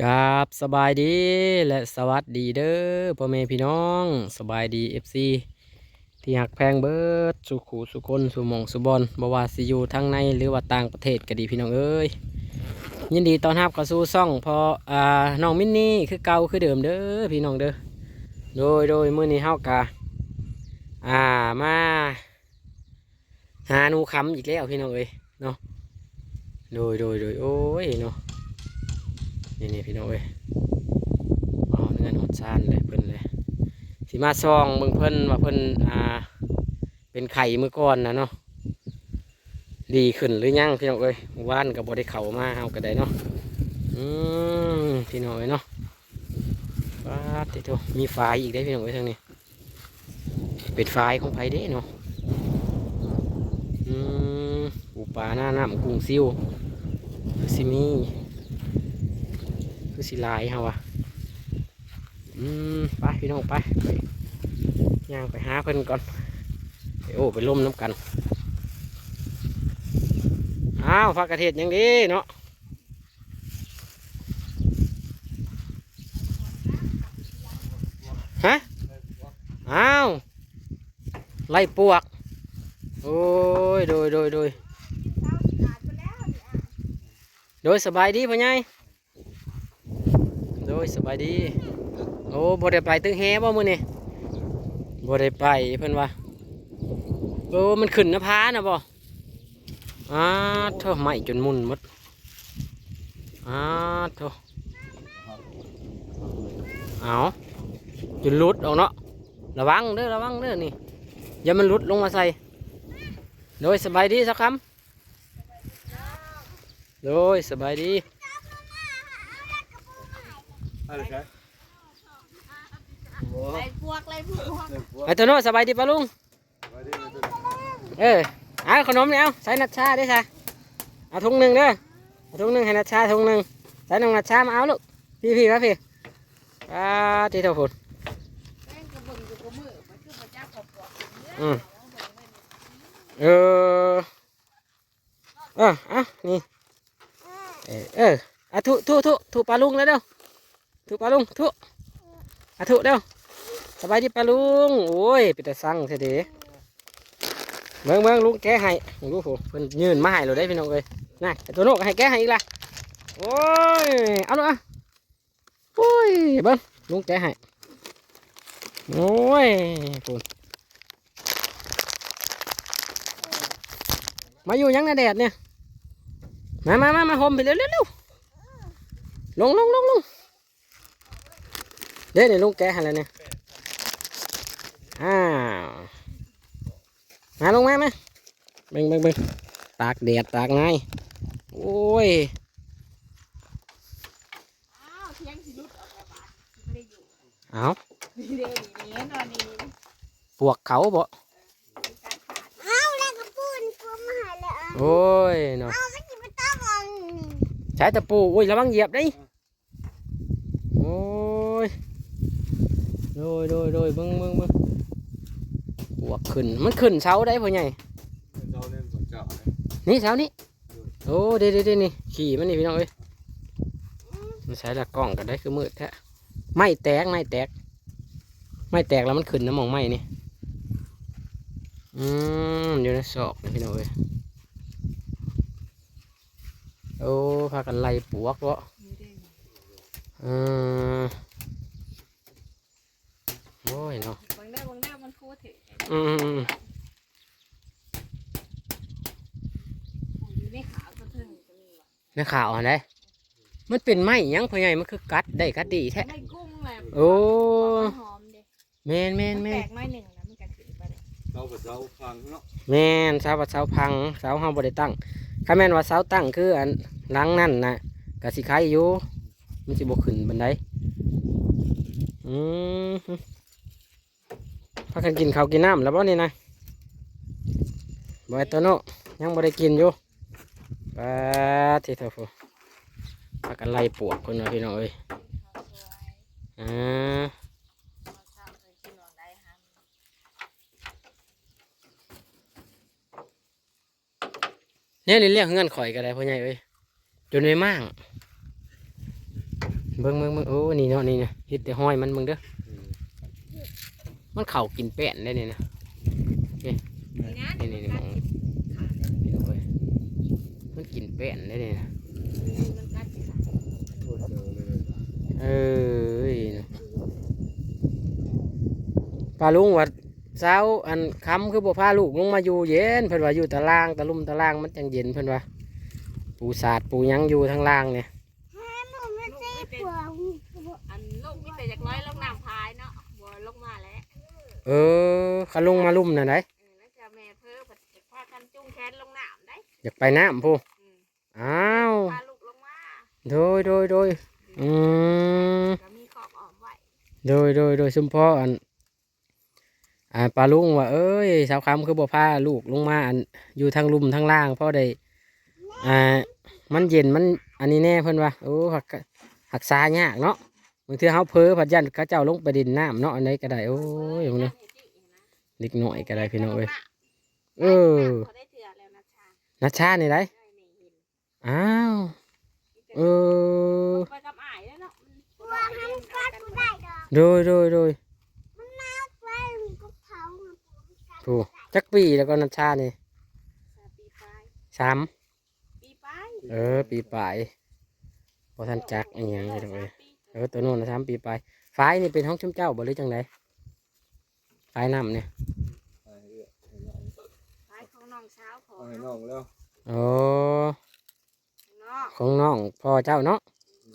กับสบายดีและสวัสดีเด้อพ่อแม่พี่น้องสบายดีเอฟซีที่หักแพงเบิดสุขูสุคนสุมองสุบอลบว่าสิอยู่ทั้งในหรือว่าต่างประเทศก็ดีพี่น้องเอ้ยยินดีต้อนรับเข้าสู่ซ่องพออ่าน้องมินนี่คือเก่าคือเดิมเด้อพี่น้องเด้อโดยโดยมื้อนี้เฮากะอ่ามาหาหนูคำอีกแล้วพี่น้องเอ้ยเนาะโดยโดยโดยโอ้ยเนาะ นี่นี่พี่น้องเอ้ยอ๋อเนื้อหดซานเลยเพิ่นเลยสิมาซองเบิ่งเพิ่นว่าเพิ่นอ่า เป็นไข่เมื่อก่อนนะเนาะดีขึ้นหรือยังพี่น้องเอ้ยว่านกับ่ได้เข้ามาเฮาก็ไดเนาะอืมพี่น้องเอ้ยเนาะป้าติโตมีฝายอีกได้พี่น้องเอ้ยทางนี้เป็นฝายของไผเด้เนาะอืมปูปาหน้าน้ำกุ้งซิวคือสิมี คือสิลายเฮาอะอืมไปพี่น้องไปไปย่างไปหาเพิ่อนก่อนไปโอ้ไปล่มน้ำกันอ้าวฟักกระเทศยังดีเนาะฮะอ้าวไล่ปวก โอ้ยโดยโดยโดยโดยสบายดีพ่อใหญ่ ยสบายดี โอ้บ่ได้ไปตึงแฮบ่มื้อนี่บ่ได้ไปเพิ่นว่าโอ้มันขึ้นน้าผาน่ะบ่อ้าเท่าไหม้จนมุนหมดอ้าเท่าเอาจนลุดออกเนาะระวังเด้อระวังเด้อนี่อย่ามันลุดลงมาใส่โดยสบายดีสักคำโดยสบายดี อะไรใช่ไล่พวกไล่พวกไอ้ตัวโน้สบายดีปะลุง เออเอาขนมเนี่ยเอาใส่นัดชาได้ใช่เอาถุงหนึ่งเด้อเอาถุงหนึ่งให้นัดชาถุงหนึ่งใส่น้องนัดชามาเอาลูก พี่พี่มาพี่อ่าที่เท่าฝุ่นแม่งกระเบิ่งอยู่กับมือมันคือพระเจ้าขอบบอกอืมเออเออเอานี่ เออเอออะทุทุทุทุปลาลุงเลยเด้อ ทุปลาลุงทุอะทุเด้อสบายดีปลาลุงโอ้ยเป็นแต่สั่งเสียเดีเมืองเมืองลุงแกะให้ดูผู้เพิ่นยืนมาให้เราได้พี่น้องเลยน่ะตัวโนกให้แกะให้อีกละโอ้ยเอาลูกอะโอ้ยเบิ้งลุงแกะให้โอ้ยปุ่นมาอยู่ยังในแดดเนี่ยมามามามาห่มไปเร็วเร็วเร็วลงลงลงลง เดี๋ยวนี่ลุงแกะให้แล้วเนี่ยอ้าวมาลงมาไหมเบิ่งเบิ่งเบิ่งตากแดดตากไงโอ้ยอ้าวเที่ยงสิรุดออกจากบ้านไม่ได้อยู่เอานี่เด้นี่นอนนี่ปวกเขาบ่การขาดเอาแล้วก็ปูนปูมาหาแล้วโอ้ยเนาะเอาไม่กินมันต้องเอาใช้ตะปูอุ้ยระวังเหยียบได้โอ้ย โดยโดยโดยเบิ่งเบิ่งเบิ่งปวกขึ้น มันขึ้นเช้าได้พ่อใหญ่เจ้าเล่นสวนเจ้านี่เช้านี้โอ้เดี๋ยวเดี๋ยวเดี๋ยวนี่ขี่มันนี่พี่น้องเอ้ยมันใช้ละกล้องกันได้คือมืดแท้ไม่แตกไม่แตก ไม่แตกแล้วมันขึ้นน้ำหมองไหม้นี่อืมอยู่ในศอกนี่พี่น้องเอ้ยโอ้พากันไล่ปวกวะนี่เด้อืมโอ้ ยเนาะบางแน่บางแน่มันโคตรเถอะอืมอืมอยู่ในขาวก็ถึงจะมีว่ะในข่าวอะไรมันเป็นไม้หยังพ่อใหญ่มันคือกัดได้กัดดีแท้ได้กุ้งแหละโอ้หอมเด้แมนแมนมันแมแตนกน้อยหนึ่งแล้วมันก็ขึ้นไปเลยเจ้ากับเจ้าฟังเนาะแมนเสาวัดเสาพังเสาเฮาบ่ได้ตั้งถ้าแม่นว่าเสาตั้งคืออันหลังนั่นนะกสิใครอยู่มันสิบ่ขึ้นบันไดอืม พากันกินข้าวกินน้ำแล้วบ่นี่นะบ่ไอ้ตัวโนยังบ่ได้กินอยู่ปาที่เท่าฟูพากันไล่ปวกคนว่าพี่น้องเอ้ยอ่าเนี่ยนี่เรียกเงื่อนข่อยก็ได้พ่อใหญ่เอ้ยจนไม่มั่งเบิ่งเบิ่งเบิ่งโอ้นี่เนาะนี่เนะเฮ็ดแต่ห้อยมันเบิ่งเด้อ มมันเข่ากินแป้นได้นี่นะนี่นะนี่นี่นี่มองนี่ดูเว้ยมันกินแป้นได้นี่นะมันกัดสิค่ะโคตรเจอเลยเอ้ยนะปลาลุงว่าเช้าอันค้ำคือบ่พาลูกลงมาอยู่เย็นเพิ่นว่าอยู่ตารางตะลุ่มตารางมันจังเย็นเพิ่นว่าปูสาดปูหยังอยู่ทางล่างเนี่ย แม่หนูไม่ใช่ผัว อันลูกนี่แต่จากน้อยลงน้ำพายเนาะบัวลงมาแล้ว เออขาลงมาลุ่มน่ะไหนเออแล้วจะแม่เพิ่มจะพากันจุ้งแขนลงน้ำได้อยากไปน้ำพูอืมอ้าวพาลูกลงมาโดยโดยโดยอืมก็มีขอบอ้อมไว้โดยโดยโดยชุมพ่ออันอ่าปลาลุงว่าเอ้ยสาวคำคือบ่พาลูกลงมาอันอยู่ทางลุ่มทางล่างเพราะได้อ่ามันเย็นมันอันนี้แน่เพิ่นว่าโอ้หักหักษายากเนาะบางทีเขาเพ้อผัดยันเขาเจ้าลงไปดินน้ำเนาะอันไหนก็ได้โอ้ยมึงเนาะเล็กหน่อยก็ได้พี่น้องเอ้ยเออเขาได้เถื่อแล้วนะชานัชชานี่ไรได้นี่เห็นอ้าวเออไปกับอ้ายแล้วเนาะมันผัวทำกัดกูได้ดอกโดยโดยโดยมันน่าไปกูเผามันผัวมันกัดถูกจักปีแล้วก็นัชชานี่ปีปลายสามปีปลายเออ ปีปลายพอท่านจักอหย่างเลยเลย เออตัวโน้นนะสามปีปลายฝ้ายนี่เป็นห้องชุ่มเจ้าบ่หรือจังไดฝ้ายน้ำเนี่ยไปเรื่อยให้น้องปลายของน้องสาวขอเอาให้น้องแล้วโอ้เนาะของน้องพ่อเจ้าเนาะ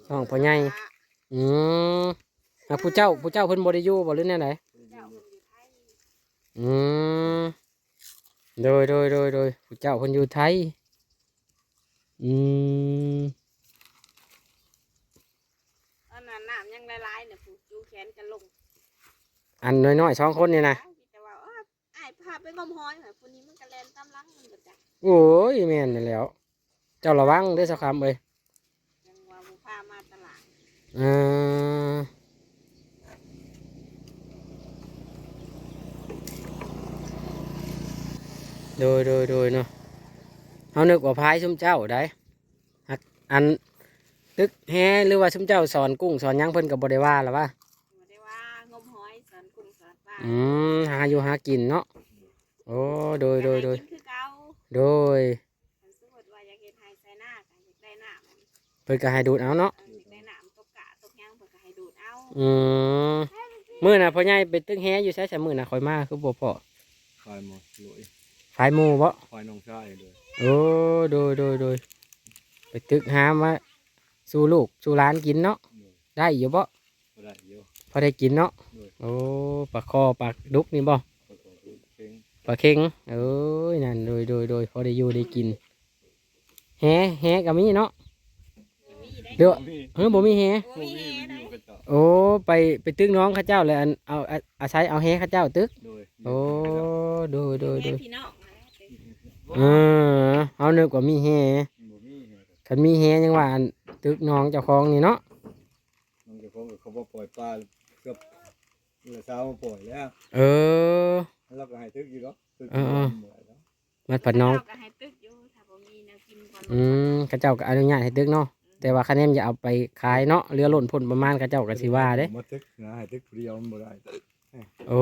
น้องพ่อใหญ่ อืมอะผู้เจ้าผู้เจ้าเพิ่นบ่ได้อยู่บ่หรือแนวไหนเจ้าคนอยู่ไทยอืมโดยโดยโดยโดยผู้เจ้าเพิ่นอยู่ไทย อืม ตอนนั้นน้ำยังละลายเนี่ยผูกจูแขนกันลง อันน้อยๆสองคนนี่นะแต่ว่าอ้าวอ้ายพาไปงมหอยเหรอคนนี้มันกระแลนตามหลังมันก็จ้ะโอ้ยแม่นนั่นแหล้ว เจ้าระวังเด้อสักคำเอ้ยยังว่าบุพามาตลาดเออโดยโดยโดยเนาะเอานึกว่าพายชุมเจ้าได้ฮักอันตึกแฮหรือว่าชุมเจ้าสอนกุ้งสอนหยังเพิ่นกับบริว่าหรอวะบ่ได้ว่างม หอยสอนกุ้งสอนปลาอืมหาอยู่หากินเนาะโอ้โดยโดยโดยกินคือเก่าโดยคันสมมุติว่าอยากเฮ็ดไฮใส่หน้าก็อยากได้น้ำเพิ่นก็ให้ดูดเอาเนาะเอออยากได้น้ำตกกะตกหยังเพิ่นก็ให้ดูดเอาอืมมื้อน่ะพ่อใหญ่ไปตึกแฮอยู่ใช้สมื้อน่ะคอยมาคือบ่พอไฟหมดลุยฝายหมู่บ่ไฟน้องชายเลยโอ้โดยโดยโดยไปตึกหามาสู่ลูกสู่หลานกินเนาะได้อยู่บ่ก็ได้เยอะ พอได้กินเนาะด้วยโอ้ปลาคอปลาดุกนี่บ่ก็ขอพูดเพลงปลาเค็งเอ้ยนั่นโดยโดยโดยพอได้อยู่ได้กินแฮแฮก็มีเนาะมีได้เดี๋ยวมีเฮ้ยบ่มีแฮบ่มีมีมีแฮมันอได้ยู่กับเจ้าโอ้ไปไปตึกน้องเข้าเจ้าเลยอันเอาอาอาศัยเอาแฮเข้าเจ้าตึกโดยโอ้โดยโดยโดแม่ยพี่น้องนะเออเอานึกว่ามีแฮบ่มีเหรอคันมีแฮยังว่าอันตึกน้องเจ้าของนี่เนาะน้องเจะของเขาบ่ปล่อยปลาเกือบเมื่อเช้ามาปล่อยแล้วเออ เราก็ให้ทึกอยู่แล้วทึกเออหมดแล้วมันผัดน้องเราก็ให้ตึกอยู่ถ้าบ่มีแนวกินก่อนอืมเข้าเจ้าก็อนุญาตให้ตึกเนาะแต่ว่าคะแนนอย่าเอาไปขายเนาะเรือหล่นผลประมาณเข้าเจ้าก็สิว่าเด้ มาทึกนะให้ทึกเดียวมันบ่ได้โอ้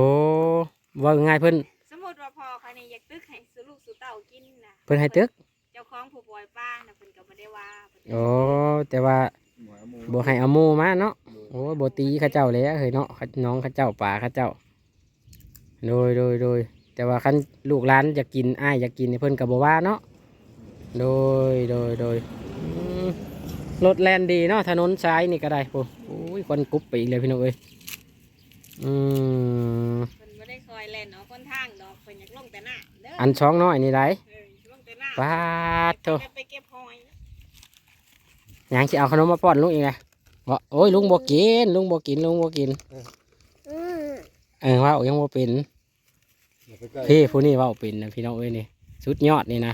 ว่าง่ายเพิ่นสมมุติว่าพ่อเขานี่อยากตึกให้สุลูกสุเต้ากินนะเพิ่นให้ตึกเจ้าของผู้ปล่อยป้าน่ะเพิ่นก็บ่ได้ว่าเพิ่นก็โอ้แต่ว่าหมอหมูบ่ให้เอาหมู่มาเนาะ โอ้บ่ตีเข้าเจ้าเลยเฮ้ยเนาะน้องเข้าเจ้าป่าเข้าเจ้า โดยโดยโดยแต่ว่าคันลูกหลานอยากกินอ้ายอยากกินนี่เพิ่นก็บ่ว่าเนาะโดยโดยโดยอืมรถแล่นดีเนาะถนนซ้ายนี่ก็ได้ปุ๊โอ้ยควันกรุบไปอีกเลยพี่น้องเอ้ยอืมเพิ่นบ่ได้คอยแล่นเอาคนทางดอกเพิ่นอยากลงแต่หน้าเด้ออันช้องน้อยนี่ไรเออลงแต่หน้าปาดโถไปไปเก็บหอยยังสิเอาขนมมาป้อนลุงอีกนะ บอกโอ้ยลุงบอกกินลุงบอกกินลุงบอกกินอืมเออว่ายังบ่เป็นพี่ผู้นี้ว่าเป็นนะพี่น้องเอ้ยนี่สุดยอดนี่นะ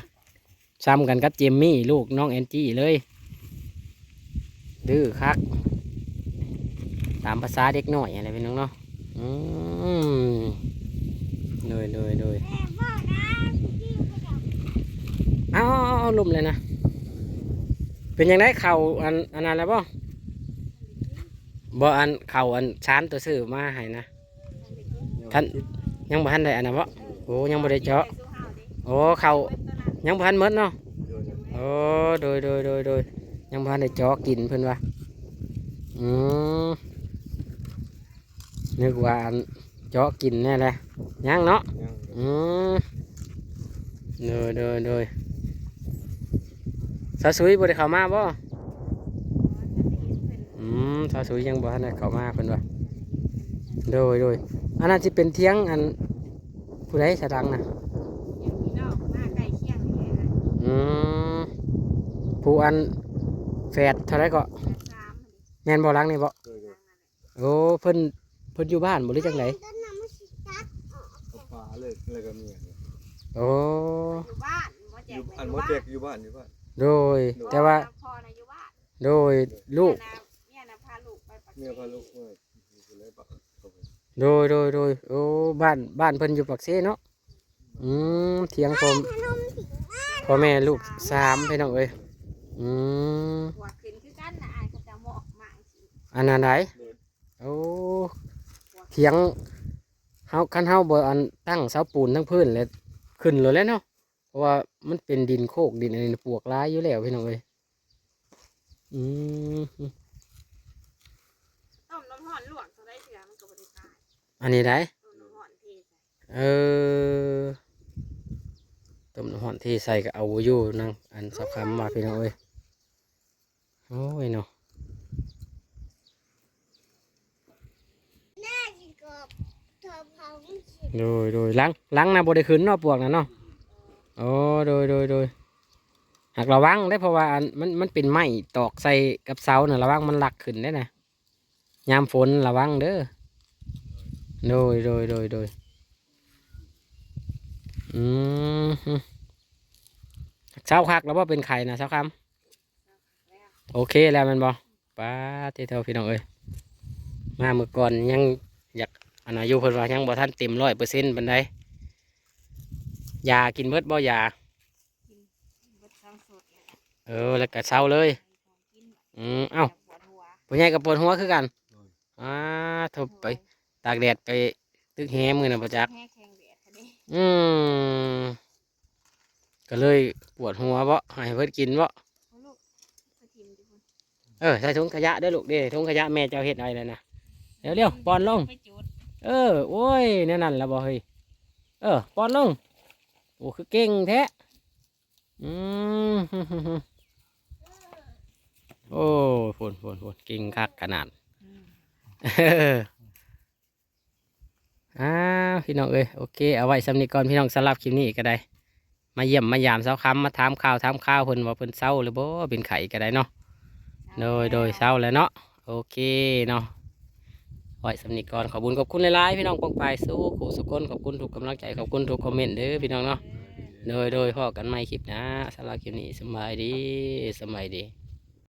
ซ้ำกันกับเจมมี่ลูกน้องแอนจี้เลย ดื้อคัก ตามภาษาเด็กหน้อยอะไรพี่น้องเนาะอืมโดยโดยโดยอกนะพี่ก็ดอกเอาเอาลมเลยนะ เป็นยังไงเข่าอันอันนั้นแล้วป่ บ่อันเขาอันชานตัวซื้อมาให้นะท่านยังบ่ทันได้อันนั้นบ่โอ้ยังบ่ได้เจาะโอ้เขายังบ่ทันหมดเนาะโอ้โดยโดยโดยโดยยังบ่ทันได้เจาะกินเพิ่นว่าอืมนึกว่าอันเจาะกินแน่แหละยังเนาะอืมโดยโดยโดยสาวสุยบ่ได้เข้ามาบ่ อืมสาวสุยยังบ่ทันได้เข้ามาเพิ่นว่าโดยโดยอันนั้นสิเป็นเที่ยงอันผู้ใดสะดังน่ะยังมีนอกหน้าใกล้เคียงนี่นะอืมผู้อันแฝดเท่าไรก็แปดสามแม่นบ่หลังนี่บ่โดยโดยโอ้เพิ่นเพิ่นอยู่บ้านบ่หรือจังไดต้นน้ำมันสิตัดออกเอาปลาเลยแล้วก็เมียเนี่ยโอ้อยู่บ้านหมอแจอกยู่ไปอันอยู่มดบ้านแจกอยู่บ้านอยู่บ้านโดย แต่ว่า พ่อนะอยู่บ้านโดยลูกเมียนะพาลูกไปปัก เมียพาลูกมาอยู่เลยปะเขาไปโดยโดยโดยโอ้บ้านบ้านเพิ่นอยู่ปักเซเนาะอืมเถียงผมพ่อแม่ลูกสามพี่น้องเอ้ยอืมอันนั้นไหนโอ้เถียงเฮาคันเฮาบ่อันตั้งเสาปูนทั้งพื้นเลยขึ้นเลยแล้วเนาะเพราะว่ามันเป็นดินโคกดินอะไรปวกร้ายอยู่แล้วพี่น้องเอ้ยอืม ต้มน้ำห่อนลวกเขาได้เถื่อมันก็บริตาย อันนี้ได้ต้มน้ำห่อนเทใส่เออต้มน้ำหอนที่ใส่ก็เอาอยู่นั่งอันสับคำมาพี่น้องเอ้ยโอ้ยเนาะแม่สิกบเธอเผามันสิโดยโดยล้างล้างนะบไดขึ้นเนาะปวกนะเนาะโอ้โดยโดยโดยหากระวังได้เพราะว่าอันมันมันเป็นไม้ตอกใส่กับเสาเน่ะระวังมันหลักขึ้นได้นะยามฝนระวังเด้อ โดยโดยโดยโดยอืมเช้าคักแล้วว่าเป็นไข่นะเช้าคำโอเคแล้วมันบอป้าที่เท่าพี่น้องเอ้ยมาเมื่อก่อนยังอยากอันอายุเพิ่นว่ายังบ่ทันเต็มร้อยเปอร์เซ็นต์บันไดยากินเบิดบ่ยาเออแล้วก็เศร้าเลยอืมเอ้าปวดหัวผู้ใหญ่กับปวดหัวคือกันอ่าทบไป ตากแดดไปตึกแฮมือน่ะประจักแห้แข็งแดดค่ะเด้อืมก็เลยปวดหัวบ่ให้เพิ่นกินบ่เอาลูกไปทิมดิคุณเออใส่ถุงขยะเด้อลูกเด้ถุงขยะแม่เจ้าเฮ็ดอะไรเลยนะเร็วๆปอนลง ไปจุดเออ โอ้ยแนั่นนั่นละบ่เฮ้ยเออปอนลง โอ้ คือเก่งแท้ อืม โอ้ฝนฝนฝนเก่งคักขนาด เออ อ้าวพี่น้องเอ้ยโอเคเอาไว้สำนีก่อนพี่น้องสำหรับคลิปนี้ก็ได้ มาเยี่ยมมายามเช้าคำมาถามข่าวถามข้าวเพิ่นว่าเพิ่นเศร้าหรือบ่เป็นไข่ก็ได้เนาะโดยโดยเศร้าแล้วเนาะโอเคเนาะไว้สำนีก่อนขอบคุณขอบคุณหลายๆพี่น้องปองปายสู้ขู่สุกนขอบคุณทุกกำลังใจขอบคุณทุกคอมเมนต์เด้อพี่น้องเนาะโดยโดยพ่อกันใหม่คลิปหนะสำหรับคลิปนี้สำบายดีสำบายดี